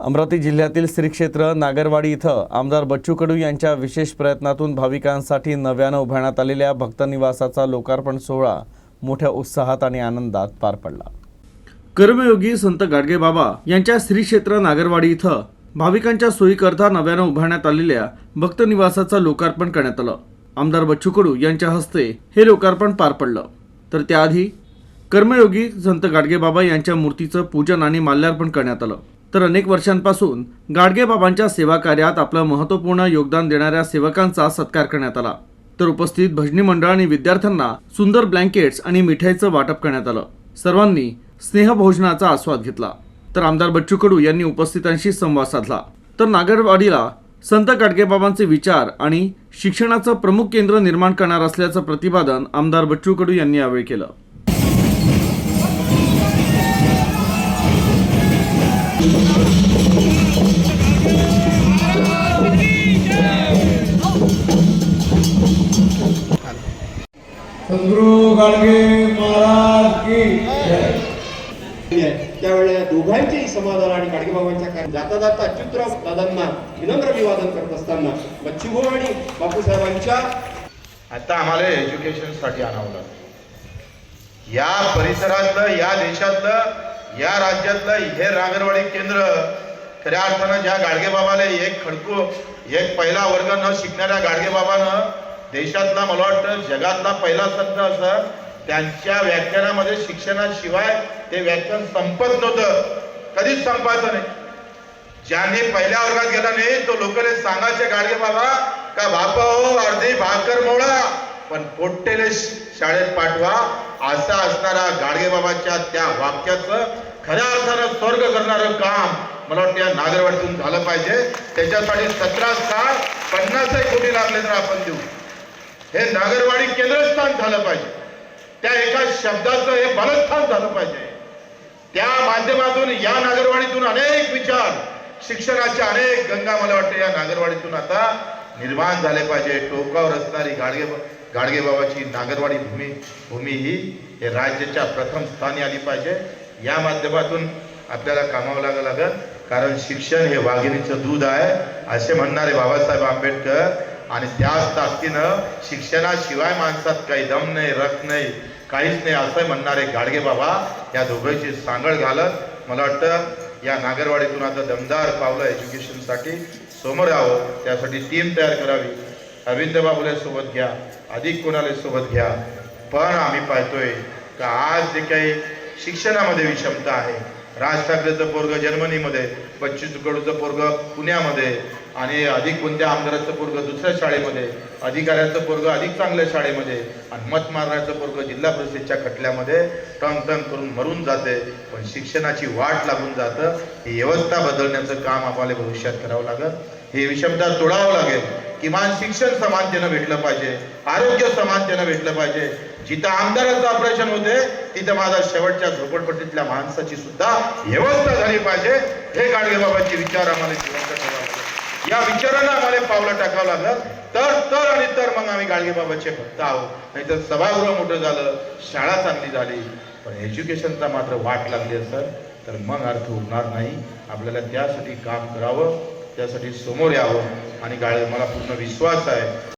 अमरावती जिल्ह्यातील श्री क्षेत्र नागरवाडी इथं आमदार बच्चू कडू यांच्या विशेष प्रयत्नातून भाविकांसाठी नव्यानं उभारण्यात आलेल्या भक्तनिवासाचा लोकार्पण सोहळा मोठ्या उत्साहात आणि आनंदात पार पडला. कर्मयोगी संत गाडगे बाबा यांच्या श्री क्षेत्र नागरवाडी इथं भाविकांच्या सोयीकरता नव्यानं उभारण्यात आलेल्या भक्तनिवासाचं लोकार्पण करण्यात आलं. आमदार बच्चू कडू यांच्या हस्ते हे लोकार्पण पार पडलं. तर त्याआधी कर्मयोगी संत गाडगे बाबा यांच्या मूर्तीचं पूजन आणि माल्यार्पण करण्यात आलं. तर अनेक वर्षांपासून गाडगेबाबांच्या सेवाकार्यात सेवा कार्यात आपलं महत्त्वपूर्ण योगदान देणाऱ्या सेवकांचा सत्कार करण्यात आला. तर उपस्थित भजनी मंडळ आणि विद्यार्थ्यांना सुंदर ब्लँकेट्स आणि मिठाईचं वाटप करण्यात आलं. सर्वांनी स्नेहभोजनाचा आस्वाद घेतला. तर आमदार बच्चू कडू यांनी उपस्थितांशी संवाद साधला. तर नागरवाडीला संत गाडगेबाबांचे विचार आणि शिक्षणाचं प्रमुख केंद्र निर्माण करणार असल्याचं प्रतिपादन आमदार बच्चू कडू यांनी यावेळी केलं. सद्गुरु गाडगे महाराज की जय. त्यावेळेला दोघांचेही समाधान आणि गाडगेबाबांच्या कार्य जाता जाता अच्युतराव दादांना विनम्र अभिवादन करत असताना बच्चूभाऊ आणि बापूसाहेबांच्या आता आम्हाला एज्युकेशनसाठी आणावं लागतं. या परिसरातलं या देशातलं या राज्यातलं हे रागरवाडी केंद्र खऱ्या अर्थानं ज्या गाडगेबाबाला एक खडकू एक पहिला वर्ग न शिकणाऱ्या गाडगेबाबानं देशातला मला वाटतं जगातला पहिला शब्द असं त्यांच्या व्याख्यानामध्ये शिक्षणाशिवाय ते व्याख्यान संपत नव्हतं. कधीच संपायचं नाही. ज्याने पहिल्या वर्गात गेला नाही तो लोकांनी सांगायचे गाडगे बाबा का बापा हो अर्धी भाकर मोळा पण पोट्टेले शाळेत पाठवा. असा असणारा गाडगे बाबाच्या त्या वाक्याचं खऱ्या अर्थानं स्वर्ग करणारं काम मला वाटतं या नागरवाडीतून झालं पाहिजे. त्याच्यासाठी सतरा साठ पन्नास कोटी लागले तर आपण देऊ. हे नागरवाडी केंद्रस्थान झालं पाहिजे. त्या एका शब्दाचं हे बलस्थान झालं पाहिजे. त्या माध्यमातून या नागरवाडीतून अनेक विचार शिक्षणाच्या अनेक गंगा मला वाटतं या नागरवाडीतून आता निर्माण झाले पाहिजे. टोकावर असणारी गाडगे गाडगे बाबाची नागरवाडी भूमी भूमी ही हे राज्याच्या प्रथम स्थानी आली पाहिजे. या माध्यमातून आपल्याला कामावं लागावं लागेल. कारण शिक्षण हे वाघिणीचं दूध आहे. असे म्हणणारे बाबासाहेब आंबेडकर आणि त्याच ताकदीनं शिक्षणाशिवाय माणसात काही दम नाही रक्त नाही काहीच नाही असं म्हणणारे गाडगे बाबा या दोघांची सांगड घालत मला वाटतं या नागरवाडीतून आता दमदार पावलं एज्युकेशनसाठी समोर यावं. त्यासाठी टीम तयार करावी. अरविंद बाबुले सोबत घ्या अधिक कोणाला सोबत घ्या. पण आम्ही पाहतोय का आज जे काही शिक्षणामध्ये विषमता आहे राज ठाकरेचं पोरग जर्मनीमध्ये बच्चू कडूचं पोरग पुण्यामध्ये आणि अधिक कोणत्या आमदाराचं पोरग दुसऱ्या शाळेमध्ये अधिकाऱ्याचं पोरग अधिक चांगल्या शाळेमध्ये आणि मत मारण्याचं पोरग जिल्हा परिषदेच्या खटल्यामध्ये टंग टंग करून मरून जाते. पण शिक्षणाची वाट लागून जातं. ही व्यवस्था बदलण्याचं काम आम्हाला भविष्यात करावं लागत हे विषमता तोडावं लागेल. किमान शिक्षण समानतेनं भेटलं पाहिजे. आरोग्य समानतेनं भेटलं पाहिजे. जिथं आमदाराचं ऑपरेशन होते तिथं माझा शेवटच्या झोपडपट्टीतल्या माणसाची सुद्धा व्यवस्था झाली पाहिजे. हे गाडगेबाबांचे विचार आम्हाला जिवंत ठेवावे या विचारांना आम्हाला पावलं टाकावं लागलं. तर तर आणि तर मग आम्ही गाडगेबाबाचे भक्त आहोत. नाहीतर सभागृह मोठं झालं शाळा चांगली झाली पण एज्युकेशनचा मात्र वाट लागली असेल तर मग अर्थ उरणार नाही. आपल्याला त्यासाठी काम करावं त्यासाठी समोर यावं आणि गाळ मला पूर्ण विश्वास आहे.